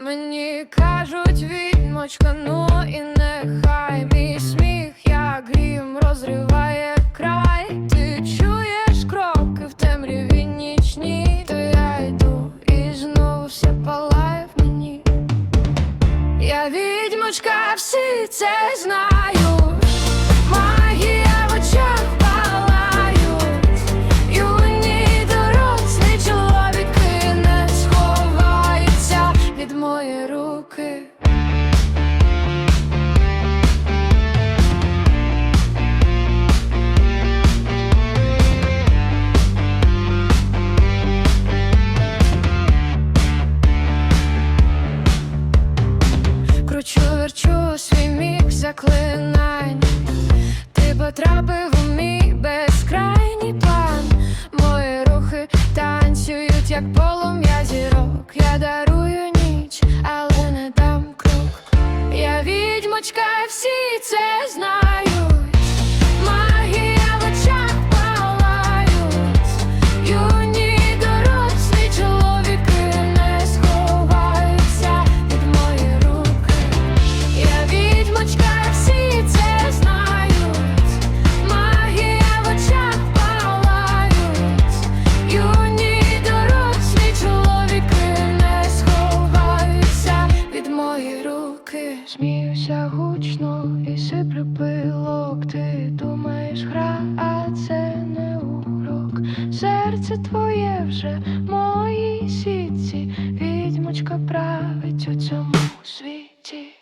Мені кажуть відьмочка, ну і нехай мій сміх, як грім розриває край. Ти чуєш кроки в темряві нічні, то я йду і знову все палає в мені. Я відьмочка, всі це знають. Верчу свій мік заклинань. Ти потрапив у мій безкрайній план. Мої рухи танцюють, як полум'я зірок. Я дарую ніч, але не дам крок. Я відьмочка, всі це знають. Серце твоє вже в моїй сітці. Відьмочка править у цьому світі.